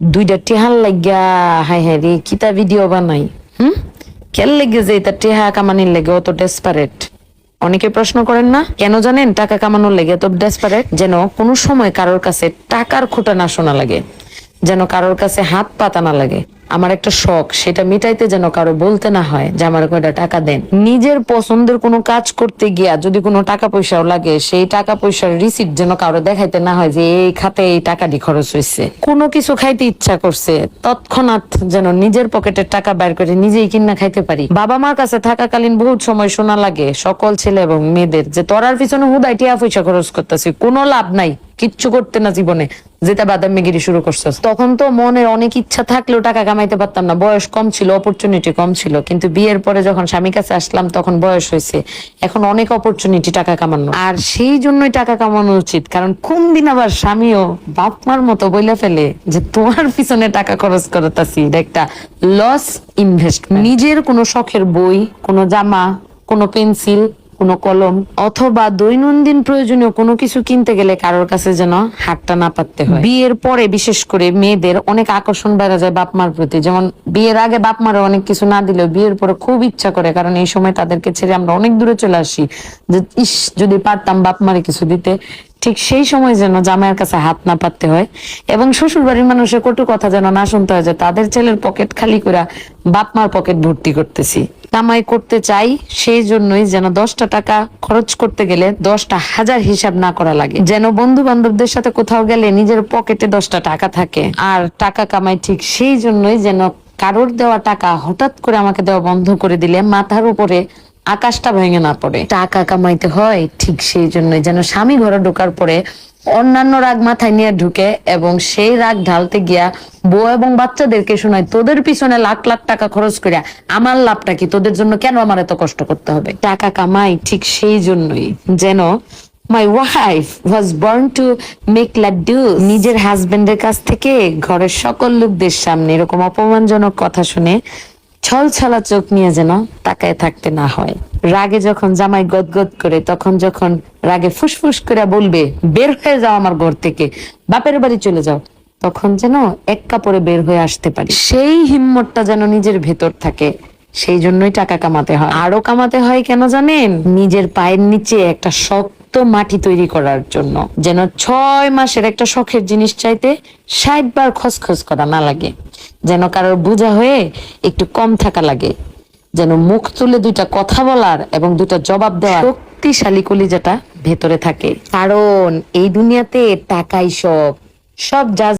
দুইটা টেহার লাগিয়া high high রে, কিতা ভিডিও বানাই? হুম? খেল লেগে যে এটা টেহা কামানির লেগে? অত ডেসপারেট অনেকে প্রশ্ন করেন না, কেন জানেন টাকা কামানোর লেগে তো ডেসপারেট যেন কোনো সময় কারোর কাছে টাকার খোটা না শোনা লাগে। যেন কারোর কাছে হাত পাতা না লাগে। আমার একটা শখ, সেটা মিটাইতে যেন কারও বলতে না হয় যে আমার কয়টা টাকা দেন। নিজের পছন্দের কোনো কাজ করতে গিয়া যদি কোনো টাকা পয়সাও লাগে, সেই টাকা পয়সার রিসিপ্ট যেন কারও দেখাইতে না হয় যে এই খাতে এই টাকাটি খরচ হয়েছে কোনো কিছু খাইতে ইচ্ছা করছে, তৎক্ষণাৎ যেন নিজের পকেটের টাকা বের করে নিজেই কিনা খাইতে পারি। বাবা মার কাছে থাকাকালীন বহুত সময় শোনা লাগে, সকল ছেলে এবং মেয়েদের যে তোরার পিছনে হুদাই টিয়া পয়সা খরচ করতেছি, কোনো লাভ নাই। কিচ্ছু করতে না জীবনে, যেটা বাদাম বাদামিগিরি শুরু করছিস তখন তো মনের অনেক ইচ্ছা থাকলেও টাকা কামাইতে পারতাম না। বয়স কম ছিল অপরচুনিটি কম ছিল। কিন্তু বিয়ের পরে যখন স্বামীর কাছে আসলাম, তখন বয়স হয়েছে। এখন অনেক অপরচুনিটি টাকা কামানো। আর সেই জন্যই টাকা কামানো উচিত। কারণ কোন দিন আবার স্বামীও বাপ মার মতো বইলে ফেলে যে, তোমার পিছনে টাকা খরচ করতেছি। একটা লস ইনভেস্ট নিজের কোনো শখের বই, কোনো জামা, কোনো পেন্সিল কোনো কলম অথবা দৈনন্দিন প্রয়োজনীয় কোনো কিছু কিনতে গেলে কারোর কাছে যেন হাতটা না পাততে হয়। বিয়ের পরে বিশেষ করে মেয়েদের অনেক আকর্ষণ বেড়ে যায় বাপ মার প্রতি। যেমন বিয়ের আগে বাপ মারা অনেক কিছু না দিলেও বিয়ের পরে খুব ইচ্ছা করে, কারণ এই সময় তাদেরকে ছেড়ে আমরা অনেক দূরে চলে আসি। যে ইস, যদি পারতাম বাপ মারে কিছু দিতে, ঠিক সেই সময় যেন জামাইয়ের কাছে হাত না পাততে হয় এবং শ্বশুর বাড়ির মানুষের কটু কথা যেন না শুনতে হয় যে তাদের ছেলের পকেট খালি করে বাপ মার পকেট ভর্তি করতেছি। কামাই করতে চাই, সেই জন্যই যেন দশটা টাকা খরচ করতে গেলে দশটা হাজার হিসাব না করা লাগে। যেন বন্ধু বান্ধবদের সাথে কোথাও গেলে নিজের পকেটে দশটা টাকা থাকে। আর টাকা কামাই ঠিক সেই জন্যই যেন কারোর দেওয়া টাকা হঠাৎ করে আমাকে দেওয়া বন্ধ করে দিলে মাথার উপরে আকাশটা ভেঙে না পড়ে। টাকা কামাইতে হয় ঠিক সেই জন্যই। যেন স্বামী ঘরে ঢোকার পরে অন্যান্য রাগ মাথায় নিয়ে ঢুকে এবং সেই রাগ ঢালতে গিয়া বউ এবং বাচ্চাদেরকে শোনায় তোদের পিছনে লাখ লাখ টাকা খরচ করিয়া আমার লাভটা কি? তোদের জন্য কেন আমার এত কষ্ট করতে হবে? টাকা কামাই ঠিক সেই জন্যই যেন my wife was born to make laddu নিজের হাজবেন্ডের কাছ থেকে ঘরের সকল লোকদের সামনে এরকম অপমানজনক কথা শুনে ছল ছলা চোখ নিয়ে যেন তাকায় থাকতে না হয়। রাগে যখন জামাই গদগদ করে, তখন যখন রাগে ফুসফুস করে বলবে, বের হয়ে যাও আমার ঘর থেকে, বাপের বাড়ি চলে যাও, তখন যেন এক কাপড়ে বের হয়ে আসতে পারি। সেই হিম্মতটা যেন নিজের ভেতর থাকে, সেই জন্যই টাকা কামাতে হয়। আরও কামাতে হয় কেন জানেন? নিজের পায়ের নিচে একটা শক্ত মাটি তৈরি করার জন্য। যেন ছয় মাসের একটা শখের জিনিস চাইতে ষাট বার খসখস করা না লাগে। যেন কারোর বোঝা হয়ে একটু কম থাকা লাগে। যেন মুখ তুলে দুইটা কথা বলার এবং দুইটা জবাব দেওয়ার শক্তিশালী কলিজাটা ভেতরে থাকে। কারণ এই দুনিয়াতে টাকাই সব। সব যা